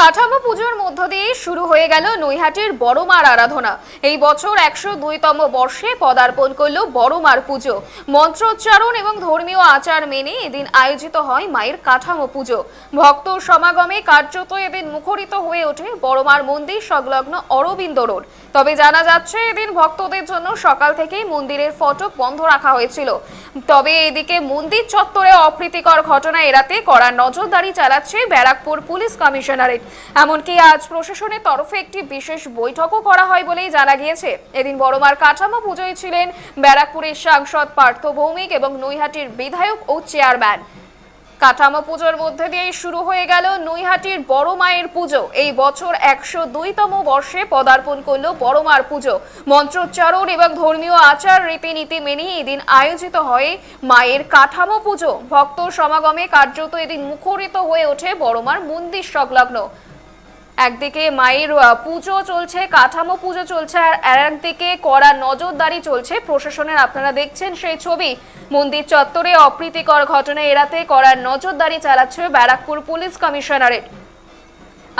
কাঠামো পুজোর মধ্য দিয়ে শুরু হয়ে গেল নৈহাটির বড়মার আরাধনা। এই বছর একশো দুইতম বর্ষে পদার্পণ করল বড়মার পুজো। মন্ত্রোচ্চারণ এবং ধর্মীয় আচার মেনে এদিন আয়োজিত হয় মায়ের কাঠামো পুজো। ভক্ত সমাগমে কার্যত এদিন মুখরিত হয়ে ওঠে বড়মার মন্দির সংলগ্ন অরবিন্দ রোড। তবে জানা যাচ্ছে, এদিন ভক্তদের জন্য সকাল থেকেই মন্দিরের ফটক বন্ধ রাখা হয়েছিল। তবে এদিকে মন্দির চত্বরে অপ্রীতিকর ঘটনা এড়াতে কড়া নজরদারি চালাচ্ছে ব্যারাকপুর পুলিশ কমিশনারেট। এমনকি আজ প্রশাসনের তরফে একটি বিশেষ বৈঠকও করা হয় বলেই জানা গিয়েছে। এদিন বড়মার কাঠামো পুজোয় ছিলেন ব্যারাকপুরের সাংসদ পার্থ ভৌমিক এবং নৈহাটির বিধায়ক ও চেয়ারম্যান। কাঠামো পুজোর মধ্যে দিয়েই শুরু হয়ে গেল নৈহাটির বড় মায়ের পুজো। এই বছর একশো দুইতম বর্ষে পদার্পণ করল বড় মার পুজো। মন্ত্রোচ্চারণ এবং ধর্মীয় আচার রীতিনীতি মেনে এদিন আয়োজিত হয় মায়ের কাঠামো পুজো। ভক্ত সমাগমে কার্যত এদিন মুখরিত হয়ে ওঠে বড় মার মন্দির সংলগ্ন। একদিকে মায়ের পুজো চলছে, কাঠামো পুজো চলছে, আর একদিকে কড়া নজরদারি চলছে। প্রশাসনের আপনারা দেখছেন সেই ছবি। মন্দির চত্বরে অপ্রীতিকর ঘটনা এড়াতে কড়া নজরদারি চালাচ্ছে ব্যারাকপুর পুলিশ কমিশনারেট।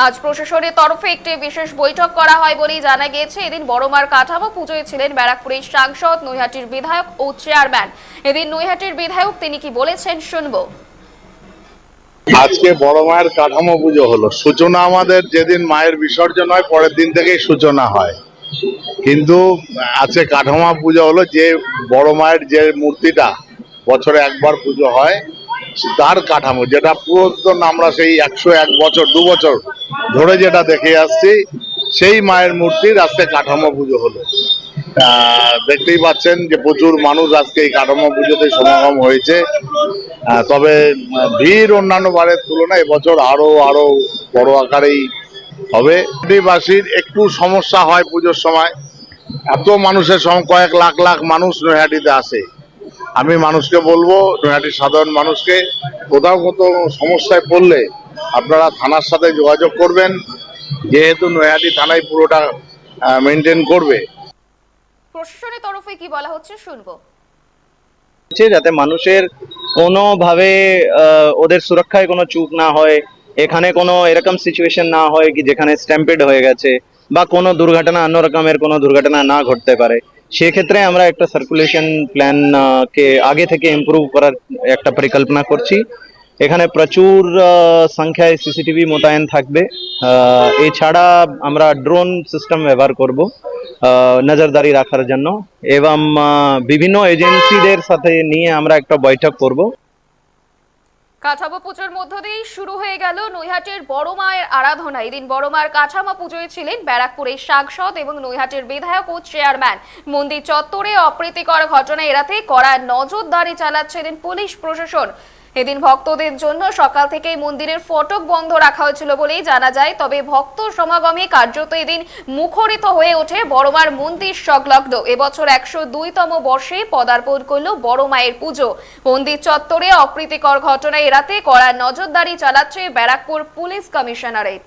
আজ প্রশাসনের তরফে একটি বিশেষ বৈঠক করা হয় বলেই জানা গিয়েছে। এদিন বড়মার কাঠামো পুজোয় ছিলেন ব্যারাকপুরের সাংসদ নৈহাটির বিধায়ক ও চেয়ারম্যান। এদিন নৈহাটির বিধায়ক তিনি কি বলেছেন শুনব। আজকে বড় মায়ের কাঠামো পুজো হলো। সূচনা আমাদের যেদিন মায়ের বিসর্জন হয়, পরের দিন থেকেই সূচনা হয়। কিন্তু আজকে কাঠামো পুজো হলো যে বড় মায়ের যে মূর্তিটা, বছরে একবার পুজো হয়, তার কাঠামো। যেটা পুরাতন আমরা সেই একশো এক বছর, দু বছর ধরে যেটা দেখে আসছি, সেই মায়ের মূর্তির আজকে কাঠামো পুজো হলো। দেখতেই পাচ্ছেন যে প্রচুর মানুষ আজকে এই কাঠামো পুজোতে সমাগম হয়েছে। তবে ভিড় অন্যান্য বারের তুলনায় এবছর আরও আরও বড় আকারেই হবে। বাসীর একটু সমস্যা হয় পুজোর সময়। এত মানুষের কয়েক লাখ লাখ মানুষ নৈহাটিতে আসে। আমি মানুষকে বলব, নৈহাটির সাধারণ মানুষকে, কোথাও কোথাও সমস্যায় পড়লে আপনারা থানার সাথে যোগাযোগ করবেন। যেহেতু নৈহাটি থানায় পুরোটা মেনটেন করবে। প্রশাসনের তরফে কি বলা হচ্ছে শুনব। যাতে মানুষের কোনোভাবে ওদের সুরক্ষায় কোনো চুপ না হয়, এখানে কোনো এরকম সিচুয়েশন না হয় কি যেখানে স্ট্যাম্পেড হয়ে গেছে, বা কোনো দুর্ঘটনা অন্য রকমের কোনো দুর্ঘটনা না ঘটতে পারে। সেক্ষেত্রে আমরা একটা সার্কুলেশন প্ল্যান কে আগে থেকে ইমপ্রুভ করার একটা পরিকল্পনা করছি। এখানে প্রচুর সংখ্যায় সিসিটিভি মোতায়েন থাকবে। এছাড়া আমরা ড্রোন সিস্টেম ব্যবহার করব নজরদারি রাখার জন্য এবং বিভিন্ন এজেন্সিদের সাথে নিয়ে আমরা একটা বৈঠক করব। কাঠামো পুজোর মধ্য দিয়েই শুরু হয়ে গেল নৈহাটির বড় মায়ের আরাধনা। এদিন বড় মায়ের কাঠামো পুজোয় ছিলেন ব্যারাকপুরের সাংসদ এবং নৈহাটির বিধায়ক ও চেয়ারম্যান। মন্দির চত্বরে অপ্রীতিকর ঘটনা এড়াতে কড়া নজরদারি চালাচ্ছিলেন পুলিশ প্রশাসন। এদিন ভক্তদের জন্য সকাল থেকেই মন্দিরের ফটক বন্ধ রাখা হয়েছিল বলেই জানা যায়। তবে ভক্ত সমাগমে কার্যত এদিন মুখরিত হয়ে ওঠে বড়মার মন্দির সংলগ্ন। এবছর একশো দুইতম বর্ষে পদার্পণ করল বড় মায়ের পুজো। মন্দির চত্বরে অপ্রীতিকর ঘটনা এড়াতে কড়া নজরদারি চালাচ্ছে ব্যারাকপুর পুলিশ কমিশনারেট।